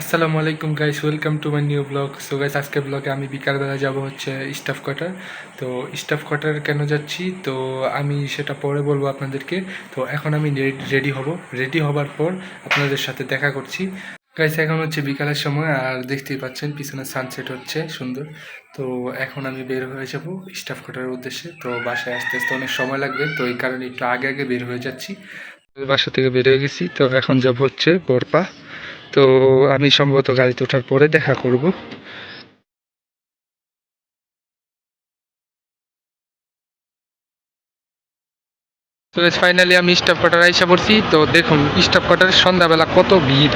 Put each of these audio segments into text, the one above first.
আসসালামু আলাইকুম guys welcome to my new vlog so guys আজকের ব্লগে আমি বিকালবেলা যাব হচ্ছে স্টাফ কোয়ার্টার তো স্টাফ কোয়ার্টার কেন যাচ্ছি? তো, আমি সেটা পরে বলব আপনাদেরকে। তো, এখন আমি রেডি হব। রেডি হবার পর আপনাদের সাথে দেখা করছি। গাইস এখন হচ্ছে বিকালের সময়, আর দেখতেই পাচ্ছেন পিছনে সানসেট হচ্ছে, সুন্দর। তো, এখন আমি বের হয়ে যাব স্টাফ কোয়ার্টারের উদ্দেশ্যে। তো, বাসায় আসতে আসতে অনেক সময় লাগবে। তো, এই কারণে একটু আগে আগে বের হয়ে যাচ্ছি। বাসা থেকে বের হয়ে গেছি। তো, এখন যাব হচ্ছে বরপা। তো আমি সম্ভবত গাড়িতে ওঠার পরে দেখা করব। তো ফাইনালি আমি স্টাফ কোয়ার্টার আইসা পড়ছি। তো দেখুন স্টাফ কোয়ার্টারের সন্ধ্যাবেলা কত ভিড়।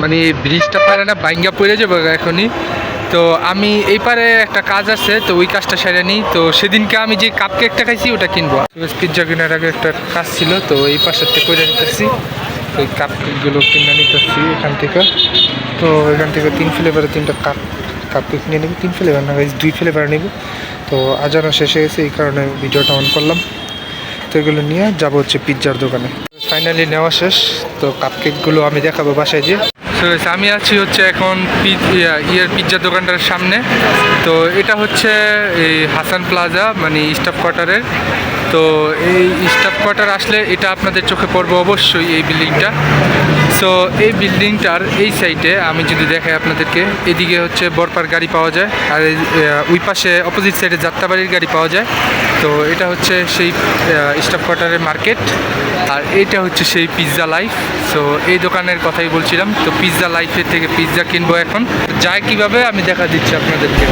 মানে ব্রিজটা পারে না বাইঙ্গা পড়ে যাবে এখনই। তো আমি এই পারে একটা কাজ আছে, তো ওই কাজটা সেরে নিই। তো সেদিনকে আমি যে কাপ কেকটা খাইছি, ওটা কিনবো। পিৎজা কেনার আগে একটা কাজ ছিল, তো এই পাশের থেকে করে নিতেছি। ওই কাপ কেকগুলো কিনে নিতেছি এখান থেকে। তো এখান থেকে তিন ফ্লেভারের তিনটা কাপ কাপ কেক নিয়ে নেব। তিন ফ্লেভার না guys, দুই ফ্লেভার নেব। তো আজানো শেষ হয়ে গেছে এই কারণে ভিডিওটা অন করলাম। তো এগুলো নিয়ে যাব হচ্ছে পিৎজার দোকানে। ফাইনালি নেওয়া শেষ তো কাপ কেকগুলো আমি দেখাবো বাসায় যে আমি আছি হচ্ছে এখন ইয়া- ইয়ের পিৎজার দোকানটার সামনে। তো এটা হচ্ছে এই হাসান প্লাজা মানে স্টাফ কোয়ার্টারের তো এই স্টাফ কোয়ার্টার আসলে এটা আপনাদের চোখে পড়বে অবশ্যই এই বিল্ডিংটা সো এই বিল্ডিংটার এই সাইডে আমি যদি দেখাই আপনাদেরকে এদিকে হচ্ছে বরপার গাড়ি পাওয়া যায় আর এই, ওই পাশে অপোজিট সাইডে যাত্রাবাড়ির গাড়ি পাওয়া যায়। তো এটা হচ্ছে সেই স্টাফ কোয়ার্টারের মার্কেট আর এটা হচ্ছে সেই পিৎজা লাইফ সো এই দোকানের কথাই বলছিলাম তো পিৎজা লাইফের থেকে পিৎজা কিনবো এখন। যায় কীভাবে আমি দেখা দিচ্ছি আপনাদেরকে।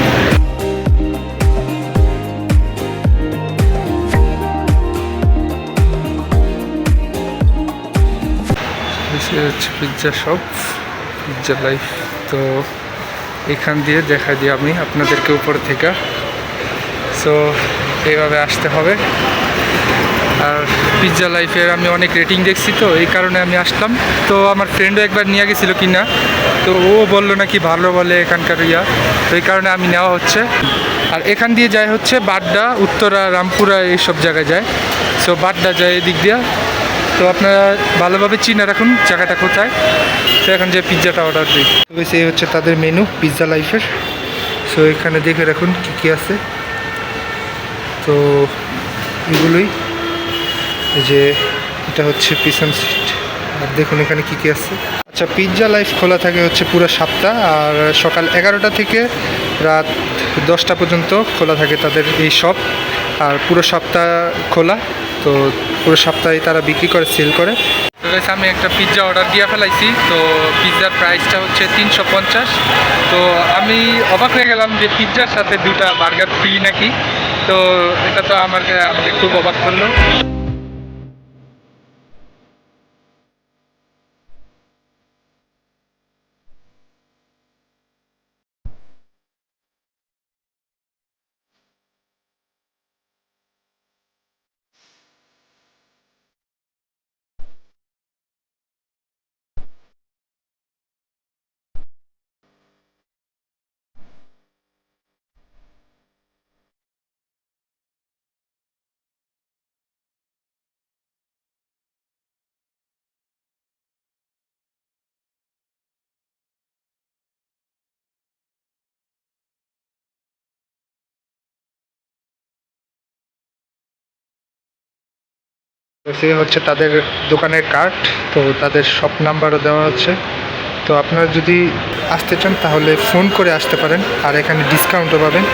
হচ্ছে পিৎজা শপ পিৎজা লাইফ তো এখান দিয়ে দেখা দিই আমি আপনাদেরকে উপর থেকে। সো এইভাবে আসতে হবে। আর পিৎজা লাইফের আমি অনেক রেটিং দেখছি তো, এই কারণে আমি আসলাম। তো আমার ফ্রেন্ডও একবার নিয়ে গেছিল কিনা। তো ও বলল নাকি ভালো বলে এখানকার ইয়া। তো এই কারণে আমি নেওয়া হচ্ছে। আর এখান দিয়ে যায় হচ্ছে বাড্ডা, উত্তরা, রামপুরা এইসব জায়গায় যায়। সো বাড্ডা যায় এদিক দিয়ে। তো আপনারা ভালোভাবে চিনে রাখুন জায়গাটা কোথায়। তো এখন যে পিৎজাটা অর্ডার দিই। তো এই হচ্ছে তাদের মেনু পিৎজা লাইফের সো এখানে দেখে রাখুন কী কী আছে। তো এগুলোই। যে এটা হচ্ছে পিছন সিট আর দেখুন এখানে কি কি আছে। আচ্ছা পিৎজা লাইফ খোলা থাকে হচ্ছে পুরো সপ্তাহ আর সকাল এগারোটা থেকে রাত দশটা পর্যন্ত খোলা থাকে তাদের এই শপ আর পুরো সপ্তাহ খোলা। তো পুরো সপ্তাহে তারা বিক্রি করে সেল করে। তো আমি একটা পিৎজা অর্ডার দিয়ে ফেলাইছি। তো পিৎজার প্রাইসটা হচ্ছে তিনশো পঞ্চাশ। তো আমি অবাক হয়ে গেলাম যে পিৎজার সাথে দুটা বার্গার ফ্রি নাকি। তো এটা তো আমাকে আমাকে খুব অবাক করল। সে হচ্ছে তাদের দোকানের কার্ড তো তাদের শপ নাম্বারও দেওয়া হচ্ছে। তো আপনারা যদি আসতে চান, তাহলে ফোন করে আসতে পারেন, আর এখানে ডিসকাউন্টও পাবেন।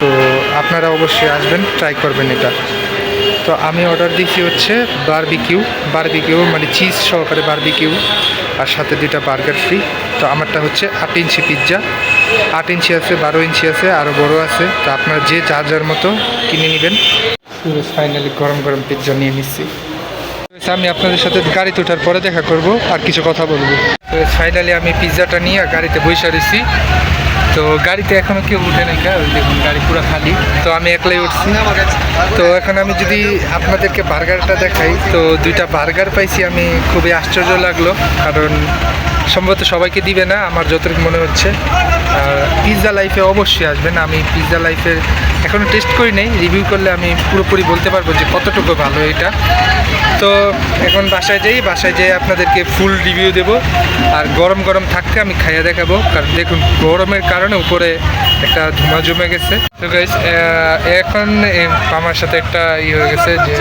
তো আপনারা অবশ্যই আসবেন ট্রাই করবেন এটা। তো আমি অর্ডার দিয়েছি হচ্ছে বারবিকিউ বারবিকিউ মানে চিজ সহকারে বারবিকিউ আর সাথে দুইটা বার্গার ফ্রি তো আমারটা হচ্ছে আট ইঞ্চি পিৎজা আট ইঞ্চি আছে, বারো ইঞ্চি আছে আরও বড় আছে। তো আপনারা যে যার মতো কিনে নেবেন। ফাইনালি গরম গরম পিৎজা নিয়ে নিচ্ছি। আমি আপনাদের সাথে গাড়িতে ওঠার পরে দেখা করব, আর কিছু কথা বলব। তো ফাইনালি আমি পিৎজাটা নিয়ে গাড়িতে বসে রয়েছি। তো গাড়িতে এখনও কেউ উঠে নাই ওই দেখুন, গাড়ি পুরো খালি। তো আমি একলাই উঠছি। তো এখন আমি যদি আপনাদেরকে বার্গারটা দেখাই, তো দুইটা বার্গার পাইছি, আমি খুবই আশ্চর্য লাগল। কারণ সম্ভবত সবাইকে দিবে না, আমার যতটুকু মনে হচ্ছে। পিৎজা লাইফে অবশ্যই আসবেন আমি পিৎজা লাইফের এখনও টেস্ট করি নাই রিভিউ করলে আমি পুরোপুরি বলতে পারব যে কতটুকু ভালো এটা। তো এখন বাসায় যাই, বাসায় যেয়ে আপনাদেরকে ফুল রিভিউ দেব। আর গরম গরম থাকতে আমি খাইয়ে দেখাবো, কারণ দেখুন, গরমের কারণে উপরে একটা ধোঁয়া জমে গেছে। তো গাইস এখন আমার সাথে একটা ই হয়ে গেছে যে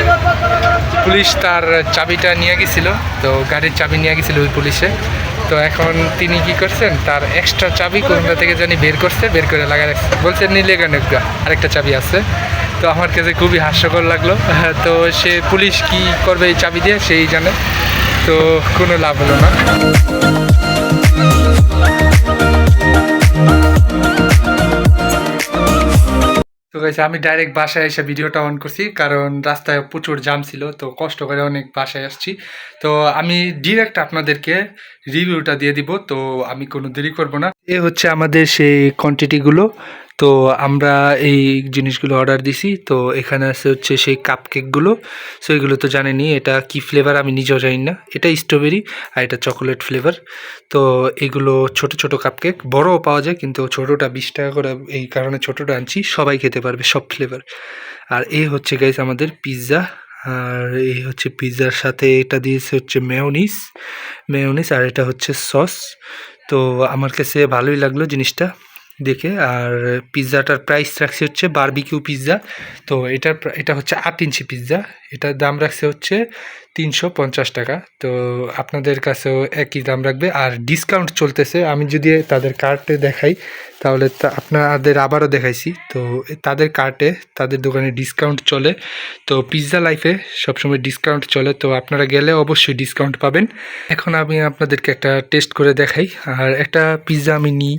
পুলিশ তার চাবিটা নিয়ে গেছিল, তো গাড়ির চাবি নিয়ে গেছিল ওই পুলিশে। তো এখন তিনি কি করছেন? তার এক্সট্রা চাবি কোনটা থেকে জানি বের করছে, বের করে লাগা রাখছে। বলছেন নিলে কেন আরেকটা চাবি আছে। তো আমার কাছে খুবই হাস্যকর লাগল। তো সে পুলিশ কি করবে এই চাবি দিয়ে, সেই জানে। তো কোনো লাভ হলো না। তো গাইছে আমি ডাইরেক্ট বাসায় এসে ভিডিওটা অন করছি, কারণ রাস্তায় প্রচুর জাম ছিল, তো কষ্ট করে অনেক বাসায় আসছি। তো আমি ডিরেক্ট আপনাদেরকে রিভিউটা দিয়ে দিব, তো আমি কোনো দেরি করব না। এ হচ্ছে আমাদের সেই কোয়ান্টিটিগুলো তো আমরা এই জিনিসগুলো অর্ডার দিছি। তো এখানে আছে হচ্ছে সেই কাপ কেকগুলো সো এগুলো তো জানেনি এটা কি ফ্লেভার আমি নিজেও জানি না। এটা স্ট্রবেরি আর এটা চকোলেট ফ্লেভার তো এগুলো ছোট ছোট কাপকেক বড়ও পাওয়া যায়, কিন্তু ছোটোটা বিশ টাকা করে এই কারণে ছোটোটা আনছি। সবাই খেতে পারবে সব ফ্লেভার আর এই হচ্ছে গাইজ আমাদের পিৎজা আর এই হচ্ছে পিৎজার সাথে এটা দিয়েছে হচ্ছে মেয়োনিস মেয়োনিস আর এটা হচ্ছে সস তো আমার কাছে ভালোই লাগল জিনিসটা। দেখে। আর পিৎজাটার প্রাইস রাখছে হচ্ছে বারবিকিউ পিৎজা তো এটার এটা হচ্ছে আট ইঞ্চি পিৎজা এটার দাম রাখছে হচ্ছে তিনশো পঞ্চাশ টাকা। তো আপনাদের কাছেও একই দাম রাখবে। আর ডিসকাউন্ট চলতেছে। আমি যদি তাদের কার্টে দেখাই, তাহলে আপনাদের আবারও দেখাইছি। তো তাদের কার্টে তাদের দোকানে ডিসকাউন্ট চলে। তো পিৎজা লাইফে সবসময় ডিসকাউন্ট চলে। তো আপনারা গেলে অবশ্যই ডিসকাউন্ট পাবেন। এখন আমি আপনাদেরকে একটা টেস্ট করে দেখাই। আর একটা পিৎজা আমি নিই।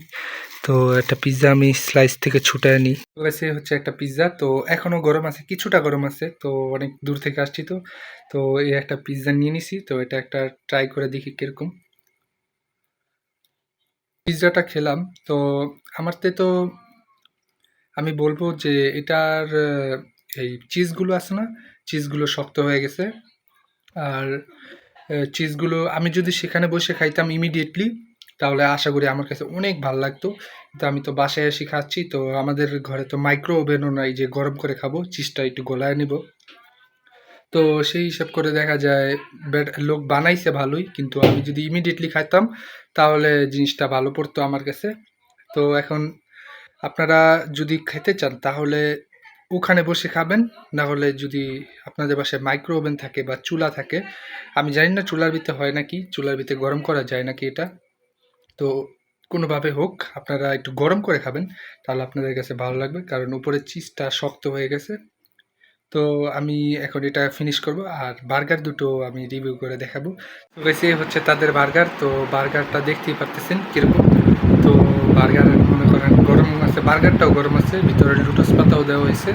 তো একটা পিৎজা আমি স্লাইস থেকে ছুটায় নিই। সে হচ্ছে একটা পিৎজা তো এখনও গরম আছে, কিছুটা গরম আছে, তো অনেক দূর থেকে আসছি তো। তো এই একটা পিৎজা নিয়ে নিছি, তো এটা একটা ট্রাই করে দেখি কীরকম। পিৎজাটা খেলাম, তো আমার তে তো আমি বলব যে এটার এই চিজগুলো আছে না চিজগুলো শক্ত হয়ে গেছে। আর চিজগুলো আমি যদি সেখানে বসে খাইতাম ইমিডিয়েটলি তাহলে আশা করি আমার কাছে অনেক ভালো লাগতো। তো আমি তো বাসায় এসে খাচ্ছি, তো আমাদের ঘরে তো মাইক্রো ওভেনও নাই যে গরম করে খাব চিজটা একটু গলায় নিব। তো সেই হিসাব করে দেখা যায় লোক বানাইছে ভালোই, কিন্তু আমি যদি ইমিডিয়েটলি খাইতাম, তাহলে জিনিসটা ভালো পড়তো আমার কাছে। তো এখন আপনারা যদি খেতে চান, তাহলে ওখানে বসে খাবেন না হলে যদি আপনাদের বাসায় মাইক্রো ওভেন থাকে বা চুলা থাকে, আমি জানি না চুলার ভিতরে হয় নাকি, চুলার ভিতরে গরম করা যায় নাকি এটা? তো কোনোভাবে হোক, আপনারা একটু গরম করে খাবেন, তাহলে আপনাদের কাছে ভালো লাগবে, কারণ উপরের চিজটা শক্ত হয়ে গেছে। তো আমি এখন এটা ফিনিশ করব, আর বার্গার দুটো আমি রিভিউ করে দেখাবো। তো বেশি হচ্ছে তাদের বার্গার তো বার্গারটা দেখতেই পারতেছেন কীরকম। তো বার্গার মনে করেন গরম আছে বার্গারটাও গরম আছে, ভিতরে লুটোস পাতাও দেওয়া হয়েছে।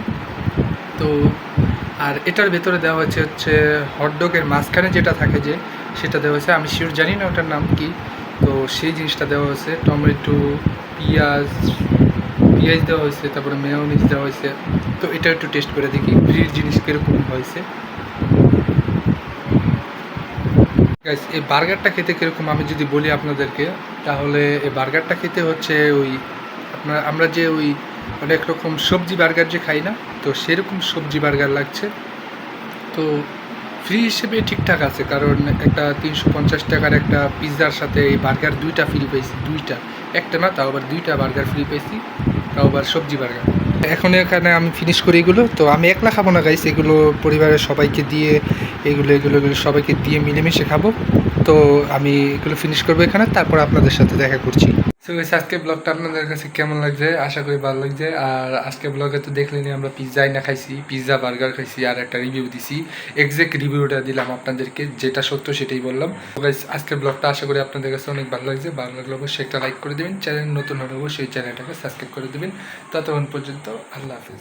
তো আর এটার ভেতরে দেওয়া হয়েছে হচ্ছে হটডগের মাঝখানে যেটা থাকে যে, সেটা দেওয়া হয়েছে। আমি শিওর জানি না ওটার নাম কি। তো সেই জিনিসটা দেওয়া হয়েছে। টমেটো, পেঁয়াজ পেঁয়াজ দেওয়া হয়েছে, তারপরে মেয়োনিজ দেওয়া হয়েছে। তো এটা একটু টেস্ট করে দেখি ফ্রির জিনিস কীরকম হয়েছে। এই বার্গারটা খেতে কীরকম আমি যদি বলি আপনাদেরকে, তাহলে এই বার্গারটা খেতে হচ্ছে ওই আপনার, আমরা যে ওই অনেক রকম সবজি বার্গার যে খাই না, তো সেরকম সবজি বার্গার লাগছে। তো ফ্রি হিসেবে ঠিকঠাক আছে, কারণ একটা তিনশো পঞ্চাশ টাকার একটা পিৎজার সাথে এই বার্গার দুইটা ফ্রি পেয়েছি দুইটা। একটা না, তাও আবার দুইটা বার্গার ফ্রি পেয়েছি তাও আবার সবজি বার্গার। এখন এখানে আমি ফিনিশ করি এগুলো, তো আমি একলা খাব না গাইস এগুলো পরিবারের সবাইকে দিয়ে, এগুলো এগুলো এগুলো সবাইকে দিয়ে মিলেমিশে খাব। তো আমি এগুলো ফিনিশ করব এখানে, তারপর আপনাদের সাথে দেখা করছি। গাইস আজকে ব্লগটা আপনাদের কাছে কেমন লাগছে? আশা করি ভালো লাগছে। আর আজকে ব্লগে তো দেখলেনি আমরা পিৎজাই না খাইছি পিৎজা বার্গার খাইছি, আর একটা রিভিউ দিছি। এক্সাক্ট রিভিউটা দিলাম আপনাদেরকে, যেটা সত্য সেটাই বললাম। আজকে ব্লগটা আশা করি আপনাদের কাছে অনেক ভালো লাগছে। ভালো লাগলে অবশ্যই একটা লাইক করে দেবেন। চ্যানেল নতুন হলে অবশ্যই চ্যানেলটাকে সাবস্ক্রাইব করে দেবেন। ততক্ষণ পর্যন্ত আল্লাহ হাফিজ।